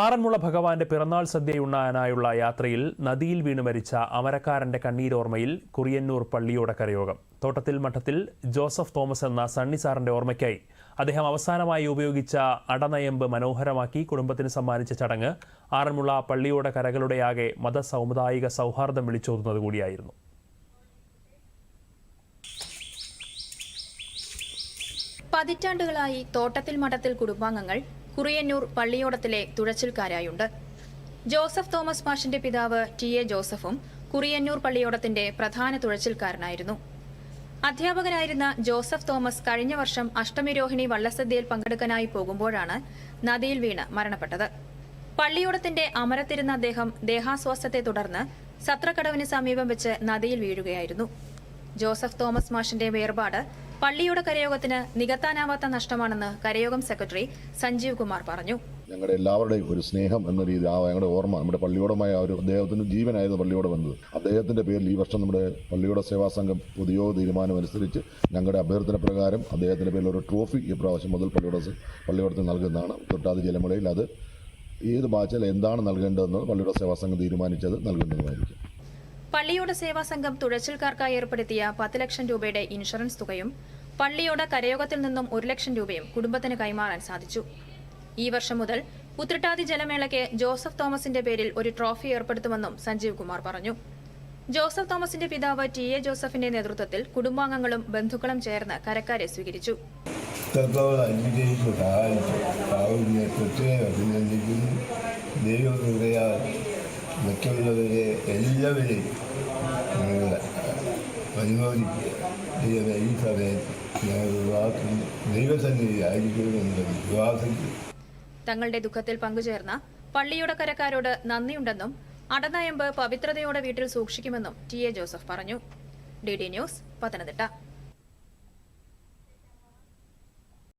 ആറന്മുള ഭഗവാന്റെ പിറന്നാൾ സദ്യയുണ്ണാനായുള്ള യാത്രയിൽ നദിയിൽ വീണ് മരിച്ച അമരക്കാരന്റെ കണ്ണീരോർമ്മയിൽ കുറിയന്നൂർ പള്ളിയോടെ കരയോഗം. തോട്ടത്തിൽ മഠത്തിൽ ജോസഫ് തോമസ് എന്ന സണ്ണി സാറിന്റെ ഓർമ്മയ്ക്കായി അദ്ദേഹം അവസാനമായി ഉപയോഗിച്ച അടനയമ്പ് മനോഹരമാക്കി കുടുംബത്തിന് സമ്മാനിച്ച ചടങ്ങ് ആറന്മുള പള്ളിയോടെ കരകളുടെയാകെ മതസൗമുദായിക സൗഹാർദ്ദം വിളിച്ചോതുന്നത് കൂടിയായിരുന്നു. പതിറ്റാണ്ടുകളായി തോട്ടത്തിൽ മഠത്തിൽ കുടുംബാംഗങ്ങൾ കുറിയന്നൂർ പള്ളിയോടത്തിലെ തുഴച്ചിൽക്കാരായുണ്ട്. ജോസഫ് തോമസ് മാഷിന്റെ പിതാവ് ടി എ ജോസഫും കുറിയന്നൂർ പള്ളിയോടത്തിന്റെ പ്രധാന തുഴച്ചിൽക്കാരനായിരുന്നു. അധ്യാപകനായിരുന്ന ജോസഫ് തോമസ് കഴിഞ്ഞ വർഷം അഷ്ടമിരോഹിണി വള്ളസദ്യയിൽ പങ്കെടുക്കാനായി പോകുമ്പോഴാണ് നദിയിൽ വീണ് മരണപ്പെട്ടത്. പള്ളിയോടത്തിന്റെ അമരത്തിരുന്ന അദ്ദേഹം ദേഹാസ്വാസ്ഥത്തെ തുടർന്ന് സത്രക്കടവിന് സമീപം വെച്ച് നദിയിൽ വീഴുകയായിരുന്നു. ജോസഫ് തോമസ് മാഷിന്റെ വേർപാട് പള്ളിയുടെ കരയോഗത്തിന് നികത്താനാവാത്ത നഷ്ടമാണെന്ന് കരയോഗം സെക്രട്ടറി സഞ്ജീവ് കുമാർ പറഞ്ഞു. ഞങ്ങളുടെ എല്ലാവരുടെയും ഒരു സ്നേഹം എന്ന രീതി ആ ഞങ്ങളുടെ ഓർമ്മ നമ്മുടെ പള്ളിയോടമായ ഒരു അദ്ദേഹത്തിന് ജീവനായിരുന്നു പള്ളിയോട് വന്നത്. അദ്ദേഹത്തിന്റെ പേരിൽ ഈ വർഷം നമ്മുടെ പള്ളിയോട സേവാ സംഘം പുതിയോ തീരുമാനം അനുസരിച്ച് ഞങ്ങളുടെ അഭ്യർത്ഥന പ്രകാരം അദ്ദേഹത്തിന്റെ പേരിൽ ഒരു ട്രോഫി ഈ പ്രാവശ്യം മുതൽ പള്ളിയോട് പള്ളിയോടത്തിന് നൽകുന്നതാണ്. തൊട്ടാതി ജലമുളയിൽ അത് ഏത് ബാച്ചിൽ എന്താണ് നൽകേണ്ടതെന്ന് പള്ളിയുടെ സേവാ സംഘം തീരുമാനിച്ചത് നൽകുന്നതുമായിരിക്കും പള്ളിയോട് സേവാ സംഘം തുഴച്ചിൽക്കാർക്കായി ഏർപ്പെടുത്തിയ പത്ത് ലക്ഷം രൂപയുടെ ഇൻഷുറൻസ് തുകയും പള്ളിയോട് കരയോഗത്തിൽ നിന്നും ഒരു ലക്ഷം രൂപയും കുടുംബത്തിന് കൈമാറാൻ സാധിച്ചു. ഈ വർഷം മുതൽ ഉത്രട്ടാതി ജലമേളയ്ക്ക് ജോസഫ് തോമസിന്റെ പേരിൽ ഒരു ട്രോഫി ഏർപ്പെടുത്തുമെന്നും സഞ്ജീവ് കുമാർ പറഞ്ഞു. ജോസഫ് തോമസിന്റെ പിതാവ് ടി എ ജോസഫിന്റെ നേതൃത്വത്തിൽ കുടുംബാംഗങ്ങളും ബന്ധുക്കളും ചേർന്ന് കരക്കാരെ സ്വീകരിച്ചു. ഇത്രത്തോളം മറ്റുള്ളവരെ എല്ലാവരെയും ഞങ്ങൾ ഈ സമയത്ത് ഞങ്ങൾ വിശ്വാസത്തിൽ തങ്ങളുടെ ദുഃഖത്തിൽ പങ്കുചേർന്ന പള്ളിയുടക്കരക്കാരോട് നന്ദിയുണ്ടെന്നും അടനയമ്പ് പവിത്രതയോടെ വീട്ടിൽ സൂക്ഷിക്കുമെന്നും ടി എ ജോസഫ് പറഞ്ഞു. D D news Pathanamthitta.